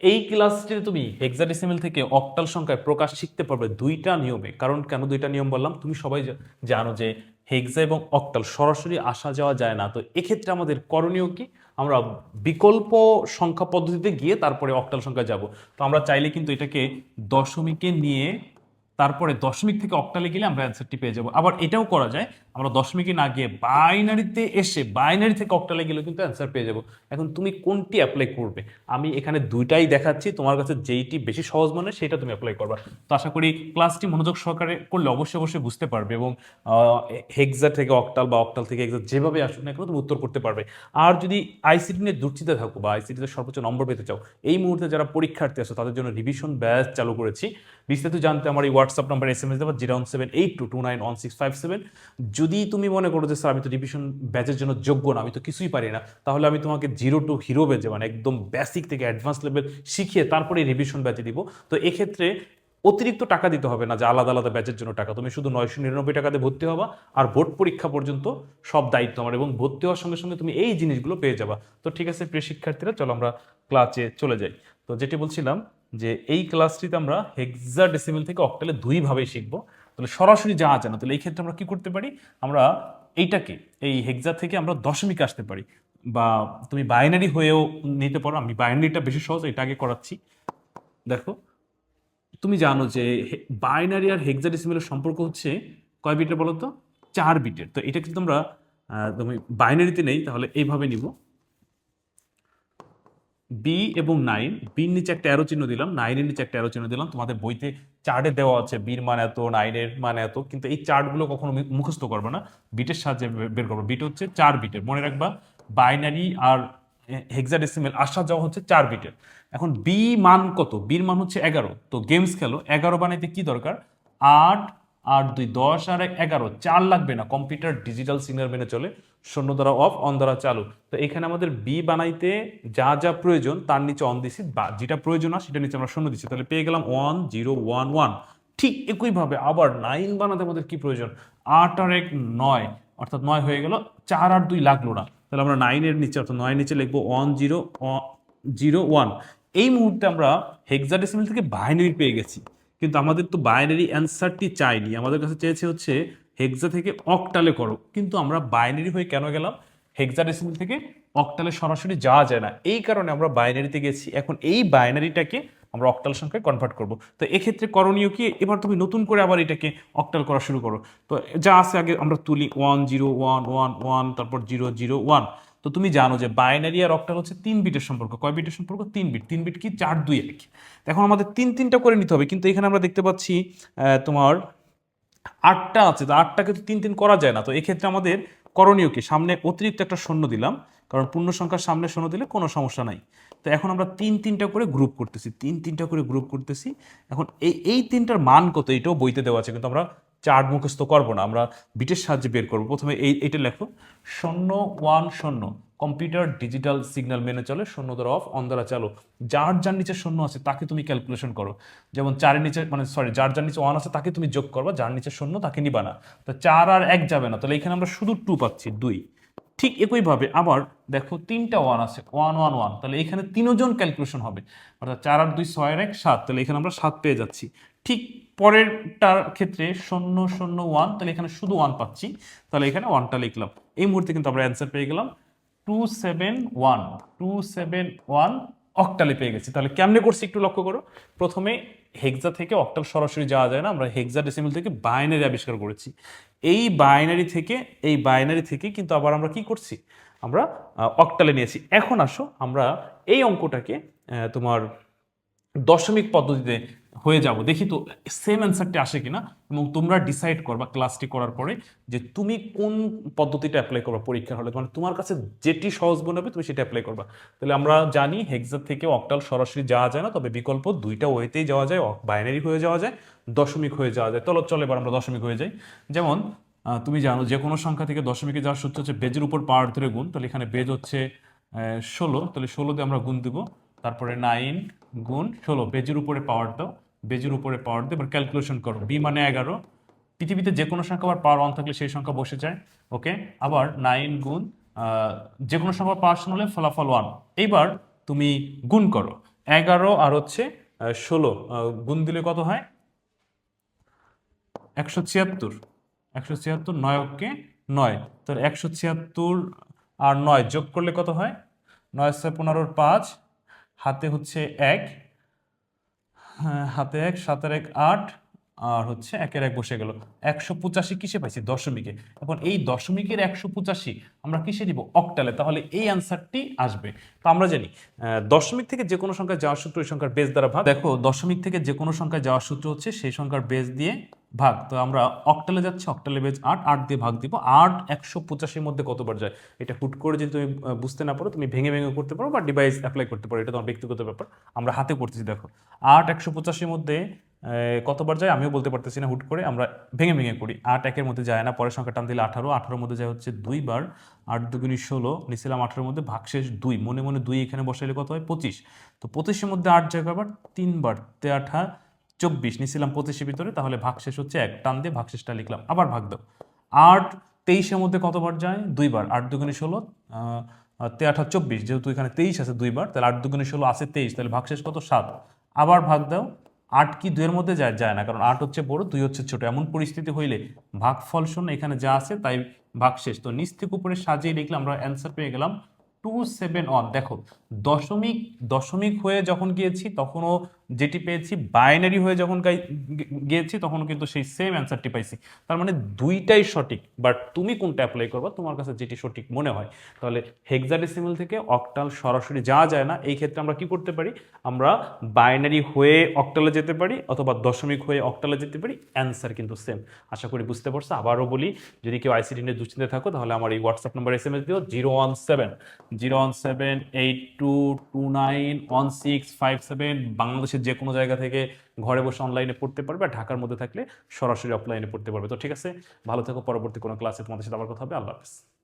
এই ক্লাসটিতে তুমি হেক্সাডেসিমেল থেকে অক্টাল সংখ্যায় প্রকাশ শিখতে পারবে দুইটা নিয়মে। কারণ কেন দুইটা নিয়ম বললাম? তুমি সবাই জানো যে হেক্সা এবং অক্টাল সরাসরি আসা যাওয়া যায় না। তো এক্ষেত্রে আমাদের করণীয় কি? আমরা বিকল্প সংখ্যা পদ্ধতিতে গিয়ে তারপরে অক্টাল সংখ্যা যাব। তো আমরা চাইলে কিন্তু এটাকে দশমিকে নিয়ে তারপরে দশমিক থেকে অক্টালে গেলে আমরা অ্যান্সারটি পেয়ে যাব। আবার এটাও করা যায় আমরা দশমিকে না গিয়ে বাইনারিতে এসে, বাইনারি থেকে অক্টালে গেলেও কিন্তু অ্যান্সার পেয়ে যাব। এখন তুমি কোনটি অ্যাপ্লাই করবে? আমি এখানে দুইটাই দেখাচ্ছি, তোমার কাছে যেইটি বেশি সহজ মনে সেটা তুমি অ্যাপ্লাই করবা। তো আশা করি ক্লাসটি মনোযোগ সহকারে করলে অবশ্যই অবশ্যই বুঝতে পারবে এবং হেক্সা থেকে অক্টাল বা অক্টাল থেকে হেক্সা যেভাবে আসুক না কেন তুমি উত্তর করতে পারবে। আর যদি আইসিটি নিয়ে দুশ্চিন্তা থাকো বা আইসিটিতে সর্বোচ্চ নম্বর পেতে চাও, এই মুহূর্তে যারা পরীক্ষার্থী আছে, তাদের জন্য রিভিশন ব্যাচ চালু করেছি। বিস্তারিত জানতে আমার এই WhatsApp number S M S দেবো zero one seven eight two two nine one six five seven যদি তুমি মনে করো যে, স্যার, আমি তো রিভিশন ব্যাচের জন্য যোগ্য না, আমি তো কিছুই পারি না, তাহলে আমি তোমাকে জিরো টু হিরো ব্যাচে মানে একদম বেসিক থেকে অ্যাডভান্স লেভেল শিখিয়ে তারপরে রিভিশন ব্যাচে দিব। তো এক্ষেত্রে অতিরিক্ত টাকা দিতে হবে না যে, আলাদা আলাদা ব্যাচের জন্য টাকা। তুমি শুধু নয়শো নিরানব্বই টাকাতে ভর্তি হবা আর বোর্ড পরীক্ষা পর্যন্ত সব দায়িত্ব আমার এবং ভর্তি হওয়ার সঙ্গে সঙ্গে তুমি এই জিনিসগুলো পেয়ে যাবা। তো ঠিক আছে, প্রিয় শিক্ষার্থীরা, চলো আমরা ক্লাসে চলে যাই। তো যেটি বলছিলাম যে, এই ক্লাসটিতে আমরা হেক্সা ডেসিমেল থেকে অক্টালে দুইভাবেই শিখব। তাহলে সরাসরি যাওয়া যায় না, তাহলে এই ক্ষেত্রে আমরা কি করতে পারি? আমরা এইটাকে, এই হেক্সা থেকে আমরা দশমিক আসতে পারি। বা তুমি বাইনারি হয়েও নিতে পারো। আমি বাইনারিটা বেশি সহজ, এটা আগে করাচ্ছি। দেখো, তুমি জানো যে বাইনারি আর হেক্সাডেসিমেলের সম্পর্ক হচ্ছে কয় বিটের বলো তো চার বিটের। তো এটা কিন্তু আমরা তুমি বাইনারিতে নেই, তাহলে এইভাবে নিব। বি এবং নাইন বির নিচে একটা অ্যারো চিহ্ন দিলাম নাইনের নিচে একটা অ্যারো চিহ্ন দিলাম, তোমাদের বইতে চার্টে দেওয়া আছে বির মান এত নাইনের মান এত, কিন্তু এই চার্টগুলো কখনো মুখস্থ করবে না বিটের সাহায্যে বের করব। বিট হচ্ছে চার বিটের মনে রাখবা বাইনারি আর হেক্সাডেসিমেল আসা যাওয়া হচ্ছে চার বিটের এখন বি মান কত? বির মান হচ্ছে এগারো, তো গেমস খেলো, এগারো বানাইতে কি দরকার? আট আট দুই দশ আর এক এগারো। চার লাগবে না। কম্পিউটার ডিজিটাল সিগন্যাল মেনে চলে। শূন্য দ্বারা অফ, অন দ্বারা চালু। তো এখানে আমাদের বি বানাইতে যা যা প্রয়োজন, তার নিচে অন দিছি। বা যেটা প্রয়োজন না সেটা নিচে আমরা শূন্য দিচ্ছি তাহলে পেয়ে গেলাম ওয়ান জিরো ওয়ান ওয়ান ঠিক একইভাবে আবার নাইন বানাতে আমাদের কি প্রয়োজন? আট আর এক, নয়। অর্থাৎ নয় হয়ে গেল। চার আর দুই লাগল না। তাহলে আমরা নাইনের নিচে, অর্থাৎ নয়ের নিচে লিখব ওয়ান জিরো জিরো ওয়ান এই মুহূর্তে আমরা হেক্সাডেসিমেল থেকে বাইনারি পেয়ে গেছি। কিন্তু আমাদের তো বাইনারি অ্যান্সারটি চাইনি। আমাদের কাছে চেয়েছে হচ্ছে হেক্সা থেকে অকটালে করো। কিন্তু আমরা বাইনারি হয়ে কেন গেলাম? হেক্সাডেসিমেল থেকে অকটালে সরাসরি যাওয়া যায় না। এই কারণে আমরা বাইনারিতে গেছি। এখন এই বাইনারিটাকে আমরা অক্টাল সংখ্যায় কনভার্ট করব। তো এক্ষেত্রে করণীয় কি? এবার তুমি নতুন করে আবার এটাকে অক্টাল করা শুরু করো। তো যা আছে আগে আমরা তুলি one zero one one one তারপর জিরো জিরো ওয়ান তো তুমি জানো যে বাইনারি আর অক্টাল হচ্ছে তিন বিটের সম্পর্ক। কয় বিটের সম্পর্ক? তিন বিট। তিন বিট কি? চার দুই এক এখন আমাদের তিন তিনটা করে নিতে হবে, কিন্তু এখানে আমরা দেখতে পাচ্ছি তোমার আটটা আছে। তো আটটাকে তো তিন তিন করা যায় না। তো এক্ষেত্রে আমাদের করণীয় কি? সামনে অতিরিক্ত একটা শূন্য দিলাম, কারণ পূর্ণ সংখ্যার সামনে শূন্য দিলে কোনো সমস্যা নাই। তো এখন আমরা তিন তিনটা করে গ্রুপ করতেছি, তিন তিনটা করে গ্রুপ করতেছি। এখন এই এই তিনটার মান কত? এটাও বইতে দেওয়া আছে, কিন্তু আমরা চার্ট মুখস্থ করব না, আমরা বিটের সাহায্যে বের করব। প্রথমে এই এটা লেখো। শূন্য ওয়ান শূন্য, কম্পিউটার ডিজিটাল সিগন্যাল মেনে চলে, শূন্য দ্বারা অফ, অন দ্বারা চালু। যার যার নিচে শূন্য আছে, তাকে তুমি ক্যালকুলেশন করো। যেমন চারের নিচে মানে সরি, যার যার নিচে ওয়ান আছে, তাকে তুমি যোগ করবা, যার নিচে শূন্য তাকে নিবা না। তো চার আর এক যাবে না, তাহলে এখানে আমরা শুধু টু পাচ্ছি, দুই। ঠিক একইভাবে আবার দেখো তিনটা ওয়ান আছে ওয়ান ওয়ান ওয়ান তাহলে এখানে তিনজন ক্যালকুলেশন হবে। অর্থাৎ চার আট দুই ছয় এক সাত। তাহলে এখানে আমরা সাত পেয়ে যাচ্ছি। ঠিক পরেরটার ক্ষেত্রে শূন্য শূন্য ওয়ান তাহলে এখানে শুধু ওয়ান পাচ্ছি। তাহলে এখানে ওয়ানটা লিখলাম। এই মুহূর্তে কিন্তু আমরা অ্যান্সার পেয়ে গেলাম। Two seven one two seven one অক্টালে পেয়ে গেছি। তাহলে কেমনে করছি একটু লক্ষ্য করো। প্রথমে হেক্সা থেকে অক্টাল সরাসরি যাওয়া যায় না। আমরা হেক্সা ডেসিমেল থেকে বাইনারি আবিষ্কার করেছি। এই বাইনারি থেকে, এই বাইনারি থেকে কিন্তু আবার আমরা কি করছি? আমরা অক্টালে নিয়েছি। এখন আসো, আমরা এই অঙ্কটাকে তোমার দশমিক পদ্ধতিতে হয়ে যাব। দেখি তো সেম অ্যান্সারটি আসে কিনা এবং তোমরা ডিসাইড করবা ক্লাসটি করার পরে যে তুমি কোন পদ্ধতিটা অ্যাপ্লাই করবা পরীক্ষার হলে। মানে তোমার কাছে যেটি সহজ মনে হবে তুমি সেটা অ্যাপ্লাই করবা। তাহলে আমরা জানি হেক্সার থেকে অক্টাল সরাসরি যাওয়া যায় না, তবে বিকল্প দুইটা ওয়েতেই যাওয়া যায় বাইনারি হয়ে যাওয়া যায়, দশমিক হয়ে যাওয়া যায়। চলো, চলে, এবার আমরা দশমিক হয়ে যাই। যেমন তুমি জানো যে কোনো সংখ্যা থেকে দশমিকে যাওয়ার সূত্র হচ্ছে বেজের উপর পাওয়ার ধরে গুণ। তাহলে এখানে বেজ হচ্ছে ষোলো। তাহলে ষোলোতে আমরা গুণ দিব। তারপরে নাইন গুণ ষোলো। বেজের উপরে পাওয়ার দাও। বেজের উপরে পাওয়ার দিয়ে এবার ক্যালকুলেশন করো। বি মানে এগারো। পৃথিবীতে যে কোনো সংখ্যা আবার পাওয়ার ওয়ান থাকলে সেই সংখ্যা বসে যায় ওকে আবার নাইন গুণ যে কোনো সংখ্যা পাওয়ার শূন্য হলে ফলাফল ওয়ান এইবার তুমি গুণ করো। এগারো আর হচ্ছে ষোলো গুণ দিলে কত হয়? একশো ছিয়াত্তর। একশো ছিয়াত্তর নয় অক্ষে নয়। তো একশো ছিয়াত্তর আর নয় যোগ করলে কত হয়? নয় ছয় পনেরোর পাঁচ, হাতে হচ্ছে এক। হাতে এক, সাতের এক, আট, আর হচ্ছে একের এক বসে গেল। একশো পঁচাশি কিসে পাইছি? দশমিকে। এখন এই দশমিকের একশো পঁচাশি আমরা কিসে দিব অকটালে তাহলে এই অ্যান্সারটি আসবে। তো আমরা জানি দশমিক থেকে যে কোনো সংখ্যায় যাওয়ার সূত্র ওই সংখ্যার বেস দ্বারা ভাগ। দেখো, দশমিক থেকে যে কোনো সংখ্যায় যাওয়ার সূত্র হচ্ছে সেই সংখ্যার বেস দিয়ে ভাগ। তো আমরা অক্টালে যাচ্ছি অক্টালে বেজ আট আট দিয়ে ভাগ দিব। আট একশো পঁচাশির মধ্যে কতবার যায়? এটা হুট করে যদি তুমি বুঝতে না পারো, তুমি ভেঙে ভেঙে করতে পারো বা ডিভাইস অ্যাপ্লাই করতে পারো। এটা তোমার ব্যক্তিগত ব্যাপার। আমরা হাতে করতেছি, দেখো। আট একশো পঁচাশির মধ্যে কতবার যায়? আমিও বলতে পারতেছি না হুট করে। আমরা ভেঙে ভেঙে করি। আট একের মধ্যে যায় না। পরের সংখ্যা টান দিলে আঠারো। আঠারোর মধ্যে যায় হচ্ছে দুইবার আট দুগুনি ষোলো। নিছিলাম আঠারোর মধ্যে ভাগশেষ দুই। মনে মনে দুই এখানে বসাইলে কত হয়? পঁচিশ। তো পঁচিশের মধ্যে আট জায়গা আবার। তিনবার। তে আঠা চব্বিশ নিছিলাম পঁচিশের ভিতরে তাহলে ভাগশেষ হচ্ছে এক। টান দিয়ে ভাগশেষটা লিখলাম আবার ভাগ দাও। আট তেইশের মধ্যে কতবার যায়? দুইবার আট দুগুণে ষোলো আহ, আর তে আঠা চব্বিশ যেহেতু এখানে তেইশ আছে দুইবার তাহলে আট দুগুণে ষোলো আছে তেইশ তাহলে ভাগশেষ কত? সাত। আবার ভাগ দাও আট কি দুইয়ের মধ্যে যায়? যায় না কারণ আট হচ্ছে বড় দুই হচ্ছে ছোট। এমন পরিস্থিতি হইলে ভাগফল শূন্য এখানে যা আছে তাই ভাগশেষ। তো নিচ থেকে উপরে সাজিয়ে লিখলে আমরা অ্যান্সার পেয়ে গেলাম টু সেভেন ওয়ান দেখো, দশমিক দশমিক হয়ে যখন গিয়েছি, তখনও যেটি পেয়েছি বাইনারি হয়ে যখন গিয়েছি তখন কিন্তু সেই সেম অ্যান্সারটি পাইছি। তার মানে দুইটাই সঠিক বাট তুমি কোনটা অ্যাপ্লাই করবা, তোমার কাছে যেটি সঠিক মনে হয়। তাহলে হেক্সাডেসিমাল থেকে অক্টাল সরাসরি যাওয়া যায় না, এই ক্ষেত্রে আমরা কি করতে পারি? আমরা বাইনারি হয়ে অক্টালে যেতে পারি, অথবা দশমিক হয়ে অক্টালে যেতে পারি অ্যান্সার কিন্তু সেম আশা করি বুঝতে পারছ। আবারও বলি, যদি কেউ আইসিটি নিয়ে দুশ্চিন্তে থাকো, তাহলে আমার এই WhatsApp number S M S দিও zero one seven zero one seven eight two two nine one six five seven বাংলাদেশের যে কোনো জায়গা থেকে ঘরে বসে অনলাইনে পড়তে পারবে আর ঢাকার মধ্যে থাকলে সরাসরি অফলাইনে পড়তে পারবে। তো ঠিক আছে, ভালো থেকো, পরবর্তী কোনো ক্লাসে তোমাদের সাথে আবার কথা হবে। আল্লাহ হাফিজ।